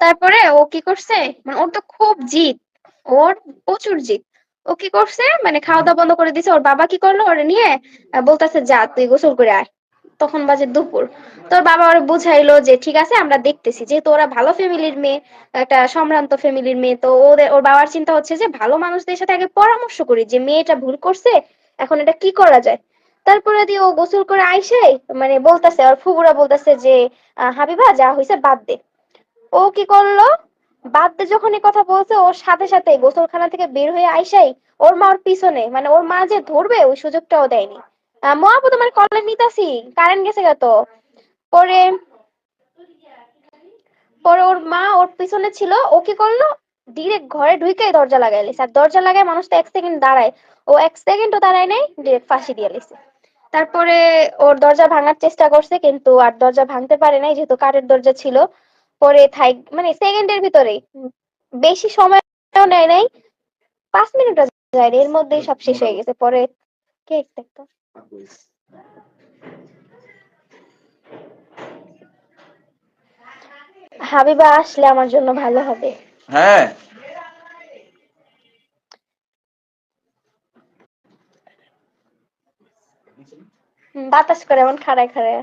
তারপরে ও কি করছে? মানে ওর তো খুব জিদ। ওর প্রচুর জিদ। ও কি করছে? মানে খাওয়া দাওয়া বন্ধ করে দিছে। ওর বাবা কি করল? ওরে নিয়ে বলতেছে, যা, তুই গোসল করে আয়। তখন বাজে দুপুর। তোর বাবা ওর বুঝাইলো যে, ঠিক আছে, আমরা দেখতেছি। যেহেতু ওরা ভালো ফ্যামিলির মেয়ে, একটা সম্ভ্রান্ত ফ্যামিলির মেয়ে, তো ওদের, ওর বাবার চিন্তা হচ্ছে যে, ভালো মানুষদের সাথে আগে পরামর্শ করি যে, মেয়েটা ভুল করছে, এখন এটা কি করা যায়? তারপরে দিয়ে ও গোসল করে আইসে মানে বলতেছে, ওর ফুবুরা বলতেছে যে হাবিবা, যা হয়েছে বাদ দে। ও কি করল? বাদ দে যখন এই কথা বলছে, ওর সাথে সাথে গোসলখানা থেকে বের হয়ে আইসাই ওর মা ওর পিছনে। মানে ওর মা যে ধরবে, ওই সুযোগটাও দেয়নি। কলে নিতাছি কারেন্ট গেছে পরে পরে ওর মা ওর পিছনে ছিল, ও কি করল? ডিরেক্ট ঘরে ঢুকেই দরজা লাগাই আর দরজা লাগায় মানুষ তো এক সেকেন্ড দাঁড়ায়। ও এক সেকেন্ডও দাঁড়ায় নাই ডিরেক্ট ফাঁসি দিয়ে তারপরে ওর দরজা ভাঙার চেষ্টা করছে, কিন্তু আর দরজা ভাঙতে পারে নাই, যেহেতু কাঠের দরজা ছিল। পরে থাই মানে সেকেন্ডের ভিতরেই। উম, বেশি সময়ও নেয় নাই পাঁচ মিনিটও যায় এর মধ্যেই সব শেষ হয়ে গেছে। পরে কে দেখতো। হাবিবা আসলে আমার জন্য ভালো হবে। হ্যাঁ। বাতাস করে এমন খাড়ায় খাড়ায়।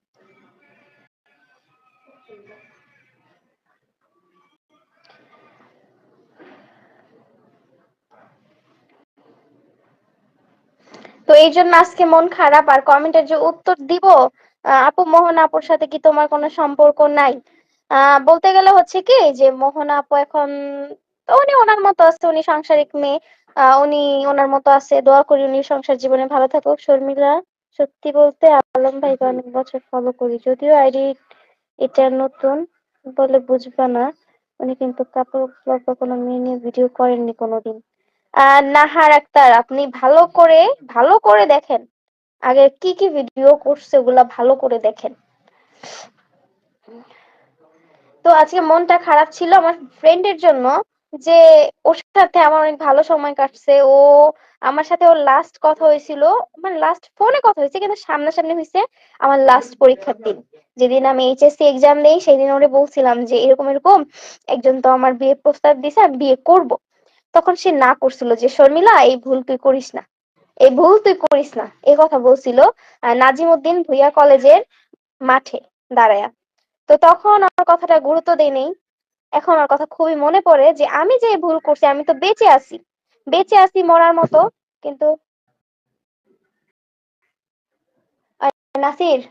তো এই জন্য আজকে মন খারাপ, আর কমেন্টের যে উত্তর দিব আপু, মোহন আপুর সাথে কি তোমার কোনো সম্পর্ক নাই? বলতে গেলে হচ্ছে কি, যে মোহন আপু এখন উনি ওনার মতো আছে, উনি সাংসারিক মেয়ে। উনি ওনার মতো আছে, দোয়া করি উনি সংসার জীবনে ভালো থাকুক, শর্মিলা। সত্যি বলতে আলম ভাইকে অনেক বছর ফলো করি, যদিও আইডি এটা নতুন বলে বুঝবা না। উনি কিন্তু কাপড় বা কোনো মেয়ে নিয়ে ভিডিও করেননি কোনোদিন। নাহার আক্তার, আপনি ভালো করে ভালো করে দেখেন। আগে কি কি ভিডিও করছে ওগুলা ভালো করে দেখেন। তো আজকে মনটা খারাপ ছিল আমার ফ্রেন্ডের জন্য যে, ওর সাথে আমার অনেক ভালো সময় কাটছে। ও আমার সাথে ওর লাস্ট কথা হয়েছিল মানে লাস্ট ফোনে কথা হয়েছে, কিন্তু সামনাসামনি হয়েছে আমার লাস্ট পরীক্ষার দিন। যেদিন আমি এইচএসসি এক্সাম দেই, সেদিন ওরে বলছিলাম যে, এরকম এরকম, একজন তো আমার বিয়ে প্রস্তাব দিছে, আমি বিয়ে করব। তখন সে না করছিল যে, শর্মিলা, এই ভুল তুই করিস না। এই ভুল তুই করিস না। এই কথা বলছিল নাজিমুদ্দিন ভুইয়া কলেজের মাঠে দাঁড়ায়া। তো তখন আমার কথাটা গুরুত্ব দেই নেই। এখন আমার কথা খুবই মনে পড়ে যে, আমি যে ভুল করছি, আমি তো বেঁচে আছি। বেঁচে আছি মরার মতো, কিন্তু নাসির,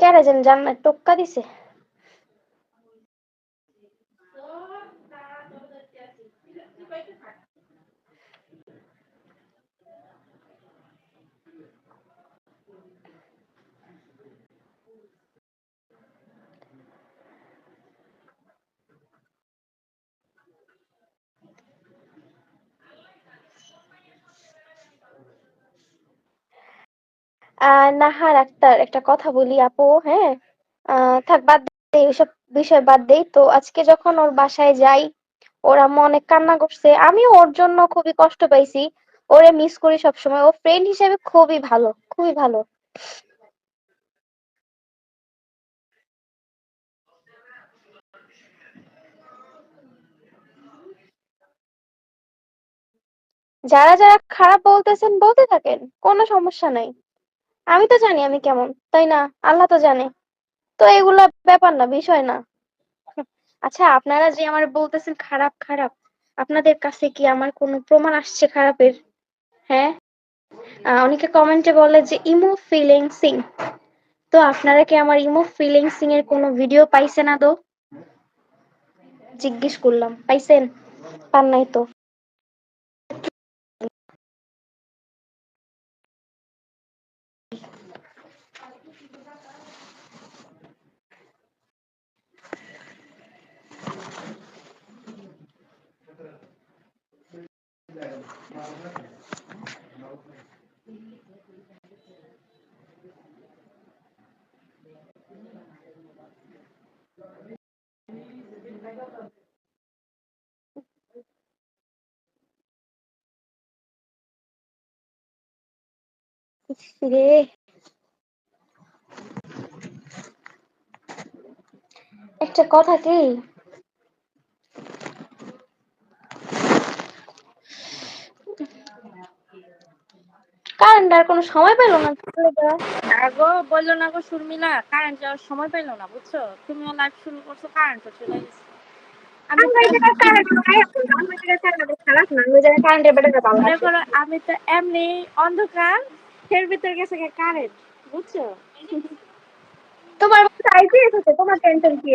কেন জান্নাত টোক্কা দিছে আহ নাহার আক্তার, একটা কথা বলি আপু হ্যাঁ? থাক, বাদ দে, এইসব বিষয় বাদ দেই। তো আজকে যখন ওর বাসায় যাই, ওর আম্মু অনেক কান্না করছে। আমিও ওর জন্য খুবই কষ্ট পাইছি। ওরে মিস করি সবসময়। ও ফ্রেন্ড হিসেবে খুবই ভালো খুবই ভালো। যারা যারা খারাপ বলতেছেন, বলতে থাকেন। কোনো সমস্যা নাই। আমি তো জানি আমি কেমন, তাই না? আল্লাহ তো জানে। তো এগুলা ব্যাপার না, বিষয় না। আচ্ছা আপনারা যে আমার বলতেছেন খারাপ খারাপ, আপনাদের কাছে কি আমার কোনো প্রমাণ আসছে খারাপের? হ্যাঁ? অনেকে কমেন্টে বলে যে, ইমো ফিলিং সিং তো আপনারা কি আমার ইমো ফিলিং সিং এর কোনো ভিডিও পাইছেন আদৌ? জিজ্ঞেস করলাম, পাইছেন? পান নাই তো। রে। একটা কথা কি? কারেন্ট আর কোনো সময় পেল না আগো বলল না গো শর্মিলা কারেন্ট যাওয়ার সময় পাইলো না বুঝছ? তুমিও লাইভ শুরু করছ কারেন্টও চলে গেছে। আমি কারেন্ট কারেন্ট তো এমনি অন্ধকার এর ভিতরে গেছে কারেন্ট বুঝছ? তোমার আইপিএস আছে তোমার টেনশন কি?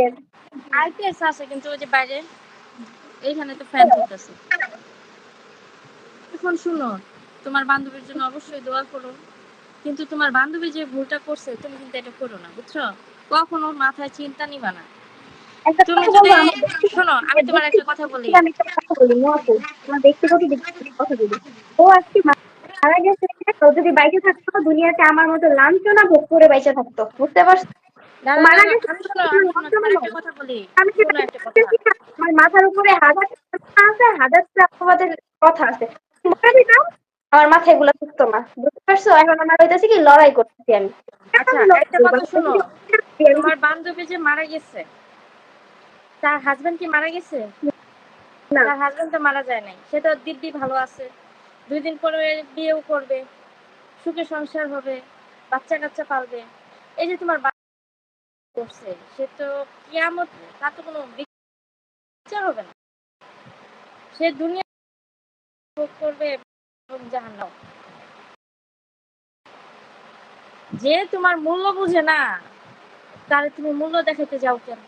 আইপিএস আছে কিন্তু ওই যে বাইরে এইখানে তো ফ্যান চলতেছে। এখন শুনো তোমার বান্ধবীর জন্য অবশ্যই দোয়া করো। কিন্তু তোমার বান্ধবী যে ভুলটা করছে তুমি কিন্তু এটা করো না বুঝছ? কখনো মাথায় চিন্তা নিবা না। তুমি যদি বলব, আমার ব্যক্তিগত- শোনো আমি তোমার একটা কথা বলি। আমি একটা কথা বলি মহাপু ব্যক্তিগত কথা বলি। ও আজকে মারা গেছে যদি বাইকে থাকতো দুনিয়াতে আমার মতো লাঞ্ছনা ভোগ করে বাইচে থাকতো। বুঝতে পারছ? না, না, মারা না, গেছে আমি শোনো, আমি শোনো, তোমার একটা কথা বলি। আমি শোনো সেটা একটা কথা। বলতেছি না, আমার মাথার উপরে হাজার কথা আছে হাজার কথা আছে। আমার মাথায় এগুলো থাকতো না। বুঝতে পারছ? এখন আমার হইতেছে কি লড়াই করতেছি আমি। আচ্ছা, একটা কথা শোনো। তোমার বান্ধবী যে মারা গেছে তার হাজবেন্ড কি মারা গেছে? না। তার হাজবেন্ড তো মারা যায় নাই। সে তো দিব্যি ভালো আছে। দুই দিন পরে বিয়েও করবে। সুখে সংসার হবে। বাচ্চা কাচ্চা পালবে। এই যে তোমার করছে সে তো কিয়ামত তার তো কোনো বিচার হবে না। সে দুনিয়া ভোগ করবে এবং জাহান্নাম। যে তোমার মূল্য বুঝে না, তাহলে তুমি মূল্য দেখাতে যাও কেন?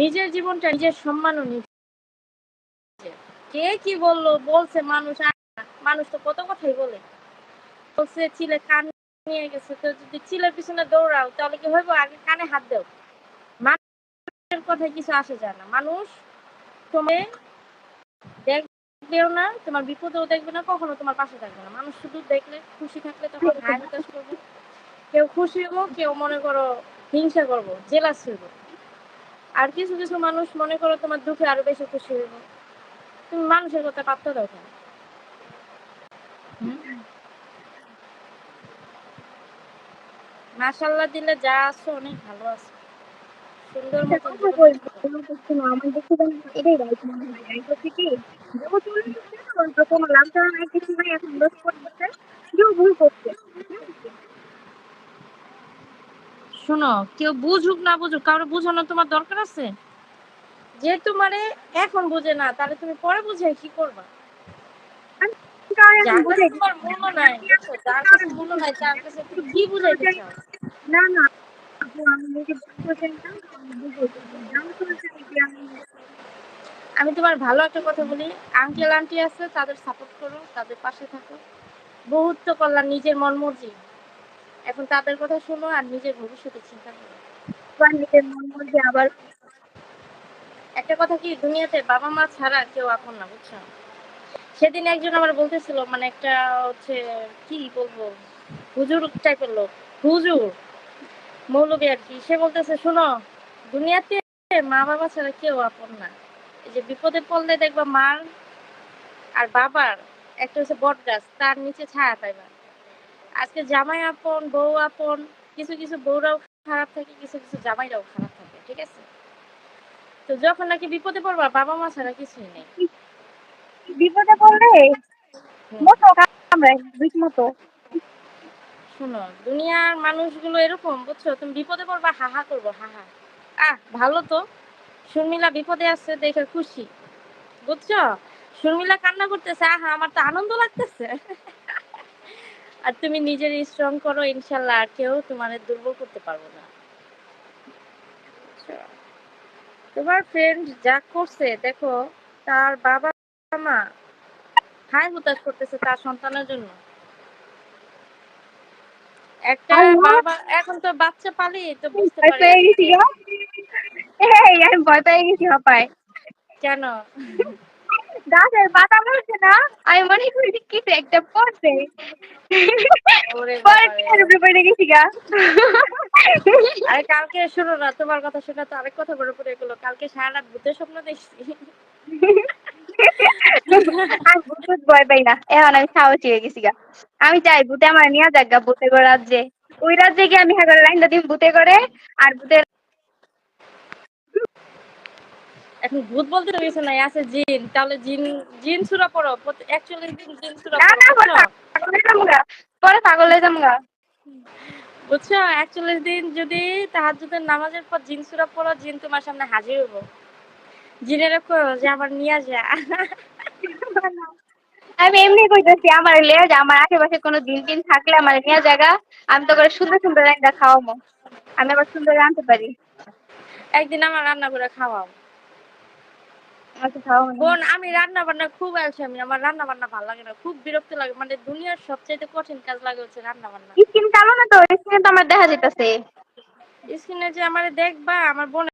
নিজের জীবনটা নিজের সম্মানও নিজে কে কি বলল? বলছে মানুষ মানুষ তো কত কথাই বলে। বলছে চিলে কান নিয়ে গেছে, তো যদি চিলের পিছনে দৌড়াও, তাহলে কি হইব? আগে কানে হাত দেও। মানুষের কথায় কিছু আসে যায় না। মানুষ তুমি দেখবেও না তোমার বিপদেও দেখবে না কখনো তোমার পাশে থাকবে না। মানুষ শুধু দেখলে খুশি থাকলে তখন হায়। করবে। কেউ খুশি হব কেউ মনে করো হিংসা করব জেলাস হইব আর কিছু কিছু মানুষ মনে করো তোমার দুঃখে আরও বেশি খুশি হইব তুমি মানুষের কথা পাত্তা দাও কেন? মাশাল্লাহ দিলে যা আছো অনেক ভালো আছো। সুন্দর মনে কেউ বুঝুক না বুঝুক, কারও বুঝানো তোমার দরকার আছে যে তোমারে এখন বুঝে না, তাহলে তুমি পরে বুঝে কি করবা তোমার নাই? যার কাছে নাই, তার না না আমি তোমার ভালো একটা কথা বলি। আঙ্কেল আন্টি আছে, তাদের সাপোর্ট করো, তাদের পাশে থাকো। বহুত তো করলাম নিজের মন মর্জি। এখন তাদের কথা শোনো আর নিজের ভবিষ্যতে চিন্তা করো। নিজের মন মধ্যে আবার একটা কথা কি, দুনিয়াতে বাবা মা ছাড়া কেউ আপন না, বুঝছ? সেদিন একজন আমার বলতেছিল মানে একটা হচ্ছে কি বলব, হুজুর টাইপের লোক। হুজুর! মৌলবী আর কি। সে বলতেছে শোনো দুনিয়াতে মা বাবা ছাড়া কেউ আপন না। এই যে বিপদে পড়লে দেখবা মার আর বাবার একটা হচ্ছে বট গাছ তার নিচে ছায়া পাইবা। আজকে জামাই আপন বউ আপন কিছু কিছু বউরাও খারাপ থাকে কিছু কিছু জামাইরাও খারাপ থাকে ঠিক আছে? তো যখন নাকি বিপদে পড়বা বাবা মা ছাড়া কিছুই নেই। বিপদে পড়লে মতো বিষ মতো শোনো, দুনিয়ার মানুষগুলো এরকম, বুঝছ? তুমি বিপদে পড়বা, হাহা করব, হাহা। আহ, ভালো তো। শর্মিলা বিপদে আসছে দেখে খুশি। বুঝছ? শর্মিলা কান্না করতেছে, আহা, আমার তো আনন্দ লাগতেছে। আর তুমি নিজের স্ট্রং করো, ইনশাল্লাহ আর কেউ তোমার দুর্বল করতে পারব না? তোমার ফ্রেন্ড যা করছে, দেখো, তার বাবা মা হাই হুতাশ করতেছে তার সন্তানের জন্য। একটা বাবা এখন তো বাচ্চা পালি তো বুঝতে পারি পেয়ে গেছি গো। এই, আমি ভয় পেয়ে গেছি হপায় কেন? গাছের পাতা পড়ছে না আমি মনে করি কিছু একটা পড়ছে ওরে পরে বাবারে। টিনের উপরে পড়ে গেছি গা। আরে কালকে শোনো না তোমার কথা শুনে তো আরেক কথা বলে পড়ে গেলো। কালকে সারা রাত ভূতের স্বপ্ন দেখছি। আমি ভূত ভয় পাই না। এখন আমি সাহসী হয়ে গেছি গা। আমি চাই ভূতে আমার নিয়ে যাক গা ভূতে রাজ্যে। ওই রাজ্যে গিয়ে আমি হ্যাঁ করে লাইনটা দিন ভূতে করে আর ভূতের এখন ভূত বলতে তো কিছু নাই আছে জিন। তাহলে জিন জিন সুরা পড়ো। একচল্লিশ দিন জিন সুরা পড়ো না পরে পাগল হয়ে যাব গা। পরে পাগল হয়ে যাব গা। বুঝছ? একচল্লিশ দিন যদি তাহাজুদের নামাজের পর জিন সুরা পড়ো জিন তোমার সামনে হাজির হব জিনের যে আমার নিয়ে যা। আমি এমনি কইতেছি আমার লেজ আমার আশেপাশে কোনো দিন টিন থাকলে আমার নিয়ে জায়গা আমি তো করে সুন্দর সুন্দর একটা খাওয়াবো। আমি আবার সুন্দর পারি। একদিন আমার রান্না করে খাওয়াও বোন আমি রান্না বান্না খুব আলসামি আমার রান্না বান্না ভালো লাগে না খুব বিরক্ত লাগে। মানে দুনিয়ার সবচেয়ে কঠিন কাজ লাগে হচ্ছে রান্না বান্না স্কিন কালো না তো? স্কিনে তো আমার দেখা যেতেছে স্ক্রিনে যে আমার দেখবা আমার বোন